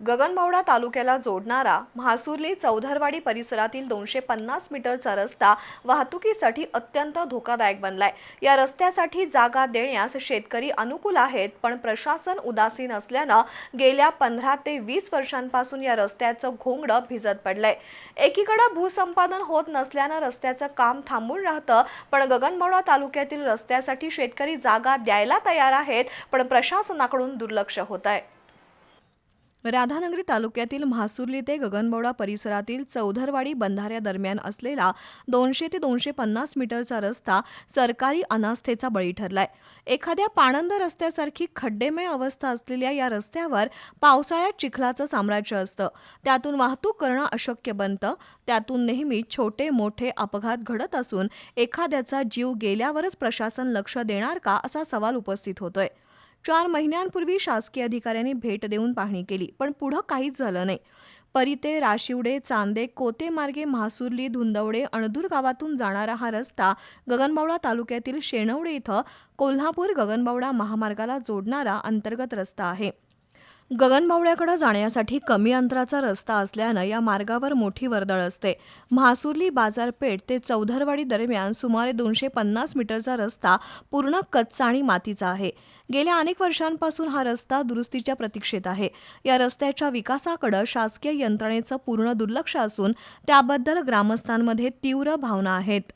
गगनबावडा तालुक्याला जोडणारा म्हासुर्ली चौधरवाडी परिसरातील दोनशे पन्नास मीटरचा रस्ता वाहतुकीसाठी अत्यंत धोकादायक बनलाय. या रस्त्यासाठी जागा देण्यास शेतकरी अनुकूल आहेत पण प्रशासन उदासीन असल्यानं गेल्या पंधरा ते वीस वर्षांपासून या रस्त्याचं घोंगडं भिजत पडलंय. एकीकडे भूसंपादन होत नसल्यानं रस्त्याचं काम थांबून राहतं पण गगनबावडा तालुक्यातील रस्त्यासाठी शेतकरी जागा द्यायला तयार आहेत पण प्रशासनाकडून दुर्लक्ष होत आहे राधानगरी तालुक्यातील म्हासुर्ली ते गगनबोडा परिसरातील चौधरवाडी बंधाऱ्यादरम्यान असलेला दोनशे ते दोनशे पन्नास मीटरचा रस्ता सरकारी अनास्थेचा बळी ठरलाय. एखाद्या पाणंद रस्त्यासारखी खड्डेमय अवस्था असलेल्या या रस्त्यावर पावसाळ्यात चिखलाचं साम्राज्य असतं. त्यातून वाहतूक करणं अशक्य बनतं. त्यातून नेहमी छोटे मोठे अपघात घडत असून एखाद्याचा जीव गेल्यावरच प्रशासन लक्ष देणार का असा सवाल उपस्थित होतोय. चार महिन्यांपूर्वी शासकीय अधिकाऱ्यांनी भेट देऊन पाहणी केली पण पुढं काहीच झालं नाही. परिते राशिवडे चांदे कोते मार्गे म्हासुर्ली धुंदवडे अणदूर गावातून जाणारा हा रस्ता गगनबावडा तालुक्यातील शेणवडे इथं कोल्हापूर गगनबावडा महामार्गाला जोडणारा अंतर्गत रस्ता आहे. गगनबावड्याकडे जाण्यासाठी कमी अंतराचा रस्ता असल्यानं या मार्गावर मोठी वर्दळ असते. म्हासुर्ली बाजारपेठ ते चौधरवाडी दरम्यान सुमारे दोनशे पन्नास मीटरचा रस्ता पूर्ण कच्चा आणि मातीचा आहे. गेल्या अनेक वर्षांपासून हा रस्ता दुरुस्तीच्या प्रतीक्षेत आहे. या रस्त्याच्या विकासाकडे शासकीय यंत्रणेचं पूर्ण दुर्लक्ष असून त्याबद्दल ग्रामस्थांमध्ये तीव्र भावना आहेत.